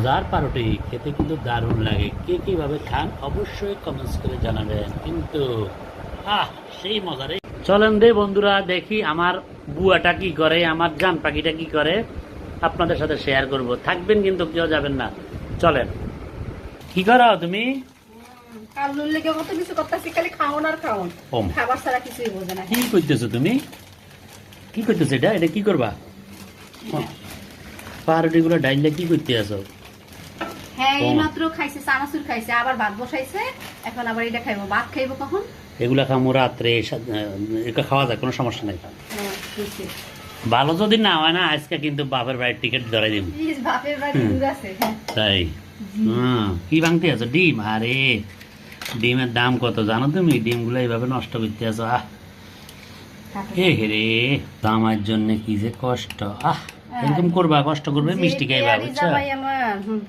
মজার পাউরুটি খেতে কিন্তু দারুণ লাগে। কে কীভাবে খান অবশ্যই কমেন্টস করে জানাবেন। কিন্তু আহ সেই মজারে। চলেন দে বন্ধুরা দেখি আমার বুয়াটা কি করে আমার জান পাখিটা কি করে আপনাদের সাথে শেয়ার করব। থাকবেন কিন্তু কেউ যাবেন না। চলেন। কি করো তুমি? কি করতেছো তুমি? কি করতেছো এটা? এটা কি করবা? পাউরুটি গুলো ডাইলে কি করতে আছো? হ্যাঁ এই খাইছে চানাচুর খাইছে আবার ভাত বসাইছে এখন আবার এটা খাইবো ভাত খাইবো কখন? এগুলা খামো রাত্রে এটা খাওয়া যায় কোনো সমস্যা নেই। হ্যাঁ, ভালো যদি না হয় না আজকে কিন্তু বাপের বাড়ির টিকিট ধরাই দিব বাপের বাড়ি। হ্যাঁ। তাই? কি ভাঙতে আছো? ডিম? আরে ডিমের দাম কত জানো তুমি? ডিমগুলো এইভাবে নষ্ট করতে আছো আহ। হে হে রে দামার জন্য কি যে কষ্ট আহ। এরকম করবা কষ্ট করবে মিষ্টি খাইবা বুঝছ? জামাই আমার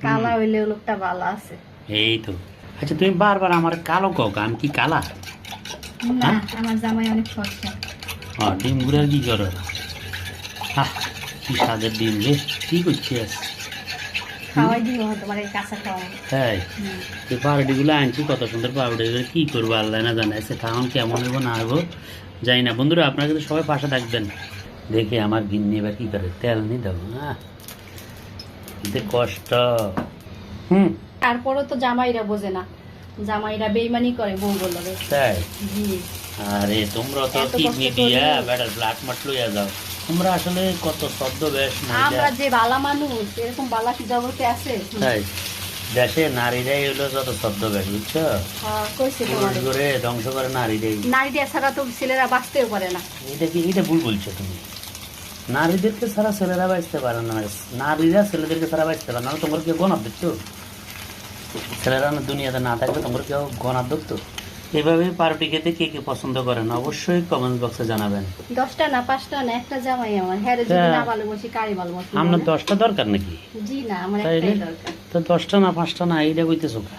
কালা হইলে লোকটা ভালো আছে। এই তো। আচ্ছা তুমি বারবার আমার কালো কও আমি কি কালা? না হ্যাঁ? আমার জামাই অনেক ফর্সা। ও ডিম গুড়ার কি করো আহ কি স্বাদের ডিম রে কি খাওয়াই দিব তোমার এই তাই পাউরুটিগুলো আনছি কত সুন্দর পাউরুটি এগুলো কি করব আল্লাহ না জানে। সে খাওয়ান কেমন হইব না হইব জানি না। বন্ধুরা আপনারা কিন্তু সবাই পাশে থাকবেন। দেখে আমার গিন্নি এবার কি করে? তেল নি দেবো যে কষ্ট। হুম। তারপরও তো জামাইরা বোঝে না। জামাইরা বেইমানি করে বউ বলল তাই? আরে তোমরা তো কিডনি দিয়া। বেটার ব্লাড মাট লইয়া যাও। তোমরা আসলে কত শব্দ বেশ না আমরা যে বালা মানুষ এরকম বালা কি জগতে আছে? তাই। দেশে নারীরাই হলো যত শব্দ বেশ বুঝছ? হ্যাঁ, করে ধ্বংস করে নারীরাই। নারীদের ছাড়া তো ছেলেরা বাঁচতেও পারে না। এটা কি এটা ভুল বলছো তুমি? নারীদেরকে ছাড়া ছেলেরা বাঁচতে পারে না। নারীরা ছেলেদেরকে ছাড়া বাঁচতে পারে না। তোমার কেউ গণাব দেখতো ছেলেরা দুনিয়াতে না থাকলে তোমার কেউ গণাব দেখতো এভাবে পাউরুটি খেতে কে কে পছন্দ করেন অবশ্যই কমেন্ট বক্সে জানাবেন। দশটা না পাঁচটা না একটা জামাই আমার। হ্যাঁ রে, যদি। না ভালো বসি কারি ভালো বসি আপনার দশটা দরকার নাকি? জি না আমার একটাই দরকার। তো দশটা না পাঁচটা না এইটা কইতেছো কা?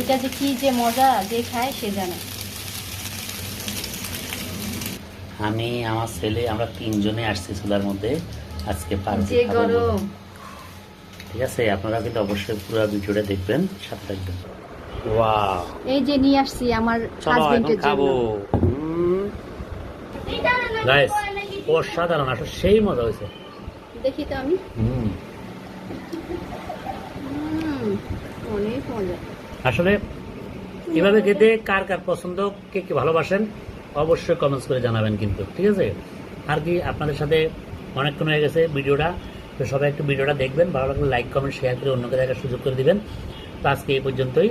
এটা যে কি যে মজা যে খায় সে জানে। আমি আমার ছেলে আমরা তিনজনে আসছি চুলার মধ্যে। আজকে পাউরুটি যে গরম। ঠিক আছে আপনারা কিন্তু অবশ্যই পুরো ভিডিওটা দেখবেন সাথে থাকবেন। এই যে নিয়ে আসছি আমার হাজবেন্ডের জন্য। গাইস অসাধারণ আসলে সেই মজা হয়েছে। দেখি তো আমি। অনেক মজা। আসলে এভাবে খেতে কার কার পছন্দ কে কে ভালোবাসেন অবশ্যই কমেন্টস করে জানাবেন কিন্তু ঠিক আছে? আর কি আপনাদের সাথে অনেকক্ষণ হয়ে গেছে ভিডিওটা তো সবাই একটু ভিডিওটা দেখবেন ভালো লাগলে লাইক কমেন্ট শেয়ার করে অন্যকে দেখার সুযোগ করে দিবেন। তো আজকে এই পর্যন্তই।